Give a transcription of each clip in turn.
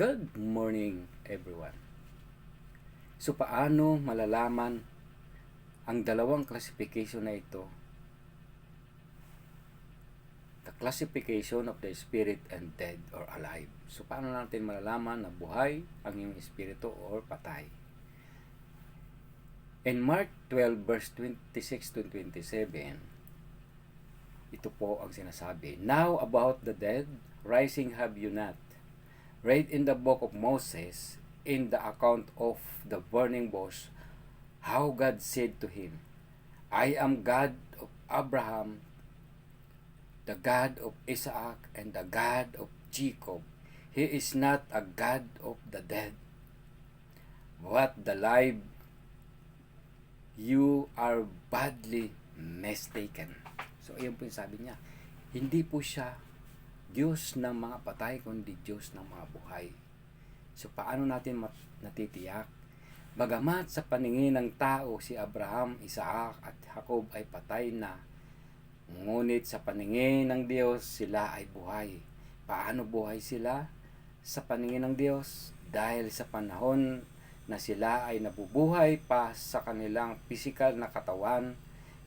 Good morning everyone. So paano malalaman ang dalawang classification na ito? The classification of the spirit and dead or alive. So paano natin malalaman na buhay ang iyong espiritu or patay? In Mark 12 verse 26 to 27, ito po ang sinasabi. Now about the dead, rising have you not? Read in the book of Moses, in the account of the burning bush, how God said to him, I am God of Abraham, the God of Isaac, and the God of Jacob. He is not a God of the dead, but the live. You are badly mistaken. So, ayun po yung sabi niya. Hindi po siya Diyos ng mga patay, kundi Diyos ng mga buhay. So, paano natin natitiyak? Bagamat sa paningin ng tao si Abraham, Isaac at Jacob ay patay na, ngunit sa paningin ng Diyos sila ay buhay. Paano buhay sila? Sa paningin ng Diyos, dahil sa panahon na sila ay nabubuhay pa sa kanilang pisikal na katawan,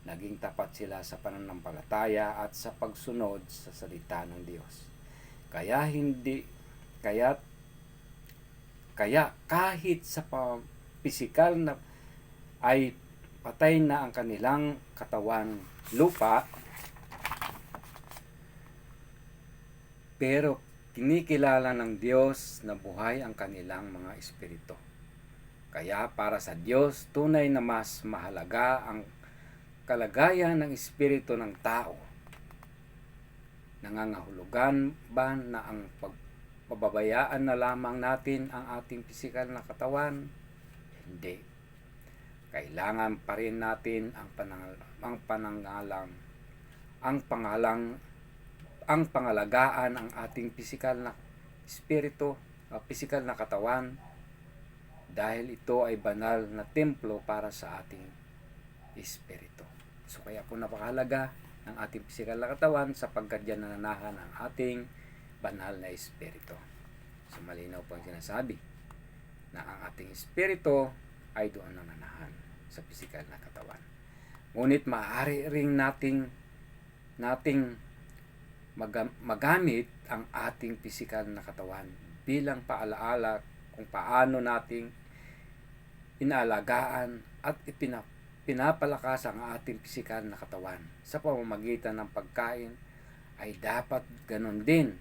naging tapat sila sa pananampalataya at sa pagsunod sa salita ng Diyos. Kaya hindi kaya kaya kahit sa pisikal na ay patay na ang kanilang katawan lupa pero kinikilala ng Diyos na buhay ang kanilang mga espiritu. Kaya para sa Diyos, tunay na mas mahalaga ang kalagayan ng espiritu ng tao. Nangangahulugan ba na ang pagpababayaan na lamang natin ang ating pisikal na katawan? Hindi. Kailangan pa rin natin ang, panang, ang panangalang ang pangalang ang pangalagaan ang ating pisikal na espiritu, uh, pisikal na katawan dahil ito ay banal na templo para sa ating espiritu. So kaya po napakahalaga ng ating pisikal na katawan sapagkat yan nananahan ang ating banal na espiritu. So malinaw po ang sinasabi na ang ating espiritu ay doon nananahan sa pisikal na katawan. Ngunit maaari ring nating nating mag- magamit ang ating pisikal na katawan bilang paalaala kung paano nating inaalagaan at ipinap pinapalakas ang ating pisikal na katawan sa pamamagitan ng pagkain ay dapat ganon din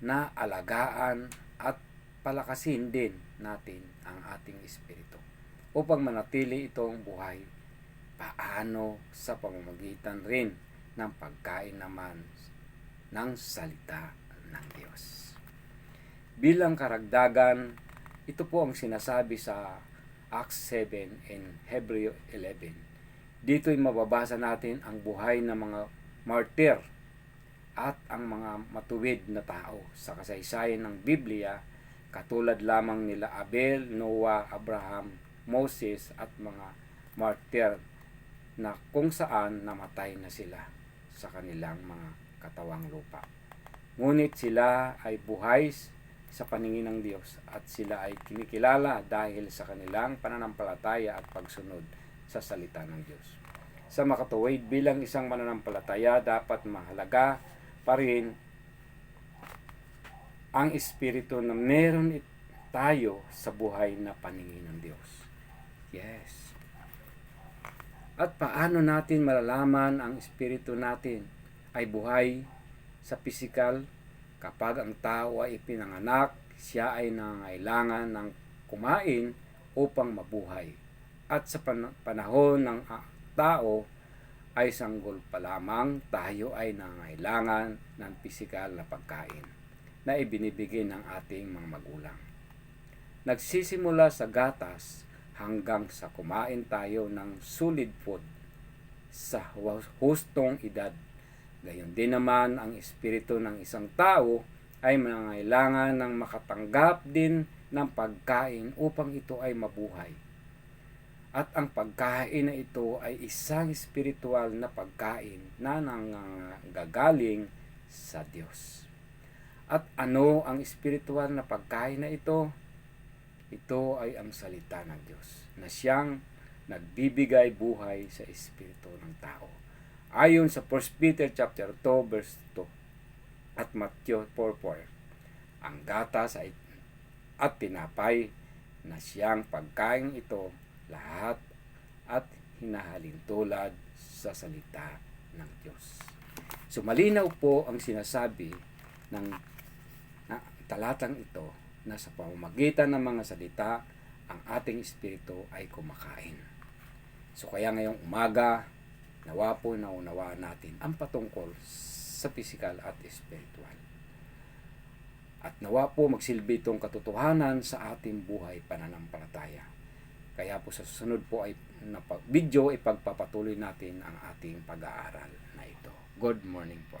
na alagaan at palakasin din natin ang ating espiritu upang manatili itong buhay paano sa pamamagitan rin ng pagkain naman ng salita ng Diyos. Bilang karagdagan, ito po ang sinasabi sa Acts 7 and Hebrew 11. Dito'y mababasa natin ang buhay ng mga martyr at ang mga matuwid na tao sa kasaysayan ng Biblia katulad lamang nila Abel, Noah, Abraham, Moses at mga martyr na kung saan namatay na sila sa kanilang mga katawang lupa. Ngunit sila ay buhay sa paningin ng Diyos at sila ay kinikilala dahil sa kanilang pananampalataya at pagsunod sa salita ng Diyos. Sa makatuwid bilang isang mananampalataya dapat mahalaga pa rin ang espiritu na meron tayo sa buhay na paningin ng Diyos. Yes. At paano natin malalaman ang espiritu natin ay buhay sa pisikal kapag ang tao ay ipinanganak, siya ay nangailangan ng kumain upang mabuhay. At sa panahon ng tao ay sanggol pa lamang tayo ay nangailangan ng pisikal na pagkain na ibinibigay ng ating mga magulang. Nagsisimula sa gatas hanggang sa kumain tayo ng solid food sa hustong edad Gayon din naman ang espiritu ng isang tao ay mangailangan ng makatanggap din ng pagkain upang ito ay mabuhay. At ang pagkain na ito ay isang espiritual na pagkain na nanggagaling sa Diyos. At ano ang espiritual na pagkain na ito? Ito ay ang salita ng Diyos na siyang nagbibigay buhay sa espiritu ng tao. Ayon sa 1 Peter chapter 2 verse 2 at Matthew 4:4, ang gatas ay at tinapay na siyang pagkain ito lahat at hinahalin tulad sa salita ng Diyos. So malinaw po ang sinasabi ng na, talatang ito na sa pamamagitan ng mga salita ang ating espiritu ay kumakain. So kaya ngayong umaga, nawa po naunawaan natin ang patungkol sa physical at spiritual. At nawa po magsilbi itong katotohanan sa ating buhay pananampalataya. Kaya po sa susunod po ay na video ipagpapatuloy natin ang ating pag-aaral na ito. Good morning po.